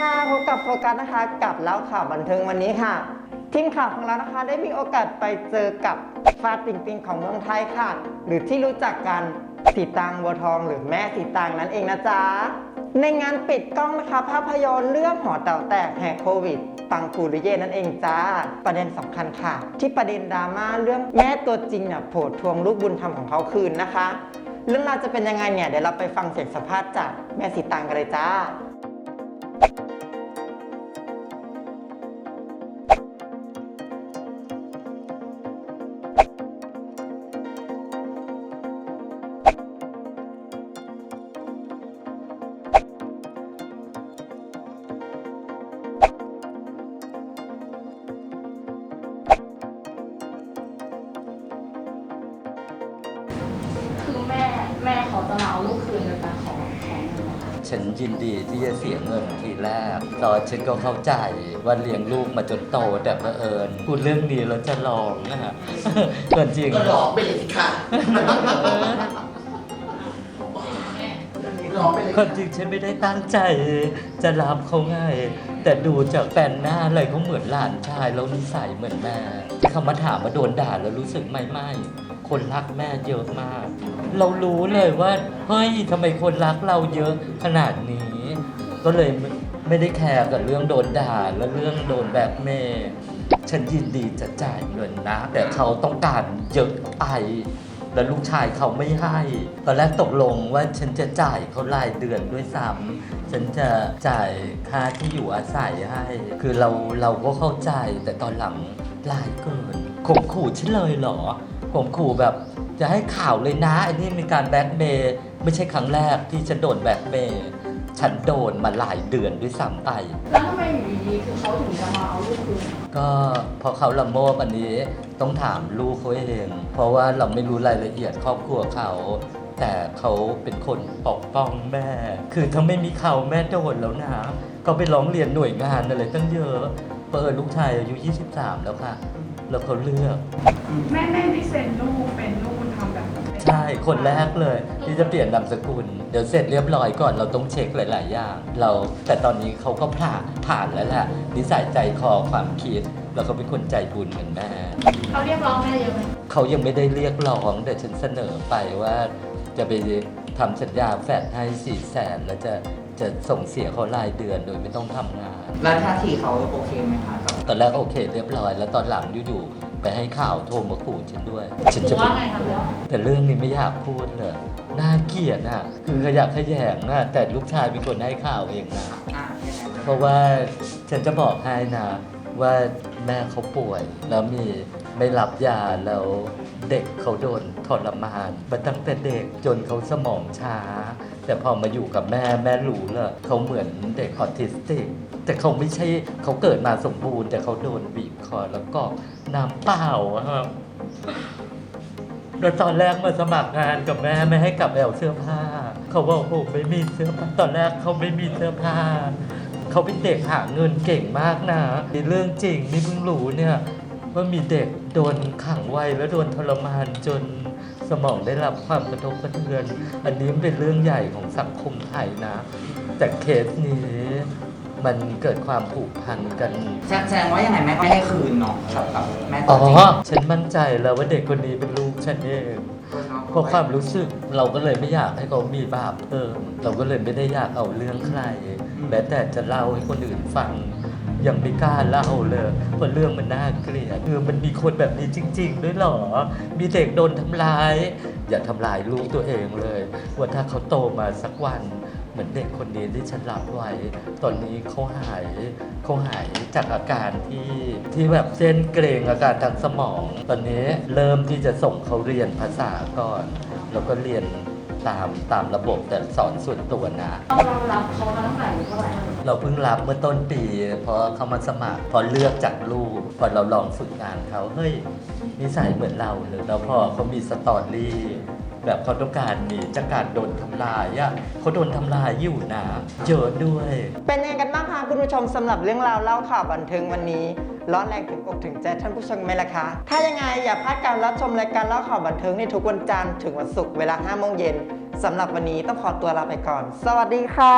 ค่ะพบกับโฟกัสนะคะกับเล่าข่าวบันเทิงวันนี้ค่ะ ทีมข่าวของเรานะคะได้มีโอกาสไปเจอกับฟาปิงปิงของเมืองไทยค่ะ หรือที่รู้จักกันสีตางบัวทองหรือแม่สีตางนั่นเองนะจ๊ะ ในงานปิดกล้องนะคะ ภาพยนตร์เรื่องหอแต๋วแตกแหกโควิดปังปูริเย่นั่นเองจ้า ประเด็นสำคัญค่ะ ที่ประเด็นดราม่าเรื่องแม่ตัวจริงเนี่ยโผล่ทวงลูกบุญธรรมของเขาคืนนะคะ เรื่องราวจะเป็นยังไงเนี่ยเดี๋ยวเราไปฟังเสียงสัมภาษณ์จากแม่สีตางกันเลยจ้า ฉันยินดีที่จะเสียเงินทีแรกตอนฉันก็เข้าใจว่าเลี้ยงลูกมาจนโตแต่เผอิญพูดเรื่องนี้แล้วจะลองนะฮะเกินจริงก็ร้องไปเลยสิค่ะร้องไปเลยคนจริงฉันไม่ได้ตั้งใจจะรับเขาง่าย แต่ดูจากแปลนหน้าอะไรเขาเหมือนหลานชายแล้วนิสัยเหมือนแม่ที่เขามาถามมาโดนด่าแล้วรู้สึกไม่ไม่ คนรักแม่เยอะมาก เรารู้เลยว่า เฮ้ยทำไมคนรักเราเยอะขนาดนี้ ก็เลยไม่ได้แคร์กับเรื่องโดนด่าและเรื่องโดนแบบเมย์ฉันยินดีจะจ่ายเงินนะ แต่เขาต้องการเยอะไปแล้วลูกชายเขาไม่ให้ตอนแรกตกลงว่าฉันจะจ่ายเขารายเดือนด้วยซ้ำฉันจะจ่ายค่าที่อยู่อาศัยให้ คือเราเราก็เข้าใจแต่ตอนหลังรายเกินข่มขู่ฉันเลยเหรอ ข่มขู่แบบจะให้ข่าวเลยนะไอ้นี่มีการแบล็กเมย์ไม่ใช่ครั้งแรกที่ฉันโดนแบล็กเมย์ฉันโดนมาหลายเดือนด้วยซ้ำไป แล้วทำไมอยู่ดีๆคือเขาถึงจะมาเอาลูกคืนก็เพราะเขาละโมบอันนี้ต้องถามลูกเขาเอง เพราะว่าเราไม่รู้รายละเอียดครอบครัวเขา แต่เขาเป็นคนปกป้องแม่ คือถ้าไม่มีเขาแม่โดนแล้วนะก็ไปร้องเรียนหน่วยงานอะไรตั้งเยอะเปิดลูกชายอายุ 23 แล้วค่ะ แล้วเขาเลือก แม่แม่ที่เซ็นลูกเป็นลูกบุญธรรมแบบใช่ คนแรกเลย ที่จะเปลี่ยนนามสกุล เดี๋ยวเสร็จเรียบร้อยก่อนเราต้องเช็คหลาย ๆ อย่าง เราแต่ตอนนี้เขาก็ผ่านผ่านแล้วแหละนิสัยใจคอความคิด แล้วเขาเป็นคนใจบุญเหมือนแม่ เขาเรียกร้องแม่เยอะไหมเขายังไม่ได้เรียกร้องแต่ฉันเสนอไปว่า จะไปทำสัญญาแฟดให้สี่แสนแล้วจะ จะส่งเสียเขารายเดือนโดยไม่ต้องทำงาน แล้วท่าทีเขาโอเคไหมคะกับตอนแรกโอเคเรียบร้อย แล้วตอนหลังอยู่ๆไปให้ข่าวโทรมาขู่ฉันด้วย ฉันหรืจะอว่าไงคะแล้วแต่เรื่องนี้ไม่อยากพูดเลยน่าเกลียดอะ คือขยะแขยงอะแต่ลูกชายเป็นคนให้ข่าวเองนะ อะยังไงเพราะว่าฉันจะบอกให้นะ ว่าแม่เขาป่วย แล้วมีไม่รับยาแล้วเด็กเขาโดนทรมานมาตั้งแต่เด็กจนเขาสมองช้า แต่พอมาอยู่กับแม่แม่รู้เลยเขาเหมือนเด็กออทิสติก แต่เขาไม่ใช่เขาเกิดมาสมบูรณ์ แต่เขาโดนบีบคอแล้วก็น้ำเปล่าครับแล้วตอนแรกมาสมัครงานกับแม่ไม่ให้กลับแอวเสื้อผ้า เขาบอกผมไม่มีเสื้อผ้าตอนแรกเขาไม่มีเสื้อผ้า เขาเป็นเด็กหาเงินเก่งมากนะในเรื่องจริงนี่เพิ่งรู้เนี่ย ว่ามีเด็กโดนขังไว้แล้วโดนทรมานจนสมองได้รับความกระทบกระเทือน อันนี้เป็นเรื่องใหญ่ของสังคมไทยนะ แต่เคสนี้มันเกิดความผูกพันกันแสแสดงว่ายังไงแม่ก็ไม่ให้คืนเนาะกับกับแม่ตัอ๋วอ จริงฉันมั่นใจแล้วว่าเด็กคนนี้เป็นลูกฉันเอง เพราะความรู้สึกเราก็เลยไม่อยากให้เขามีบาปเพิ่ม เราก็เลยไม่ได้อยากเอาเรื่องใครแม้แต่จะเล่าให้คนอื่นฟัง ยังไม่กล้าเล่าเลยเพราะเรื่องมันน่าเกลียดคือมันมีคนแบบนี้จริง ๆ ด้วยเหรอ มีเด็กโดนทำร้าย อย่าทำลายลูกตัวเองเลย ว่าถ้าเขาโตมาสักวันเหมือนเด็กคนนี้ที่ฉันรับไว้ ตอนนี้เขาหายเขาหายจากอาการที่ที่แบบเส้นเกรงอาการทางสมอง ตอนนี้เริ่มที่จะส่งเขาเรียนภาษาก่อน แล้วก็เรียน ตามตามระบบแต่สอนส่วนตัวนะเราเรารับเขามาตั้งแต่อายุเท่าไหร่คะเราเพิ่งรับเมื่อต้นปีเพราะเขามาสมัคร พอเลือกจากลูกพอเราลองฝึกงานเขาเฮ้ยนิสัยเหมือนเราเลยแล้วพอเขามีสตอรี่ แบบเขาต้องการหนีจากการโดนทำลายอะเขาโดนทำลายอยู่นะเยอะด้วย เป็นยังไงกันบ้างคะคุณผู้ชมสำหรับเรื่องราวเล่าข่าวบันเทิงวันนี้ ร้อนแรงถึงอกถึงใจท่านผู้ชมไหมล่ะคะถ้ายังไงอย่าพลาดการรับชมรายการเล่าข่าวบันเทิงในทุกวันจันทร์ถึงวันศุกร์เวลา5โมงเย็นสำหรับวันนี้ต้องขอตัวลาไปก่อน สวัสดีค่ะ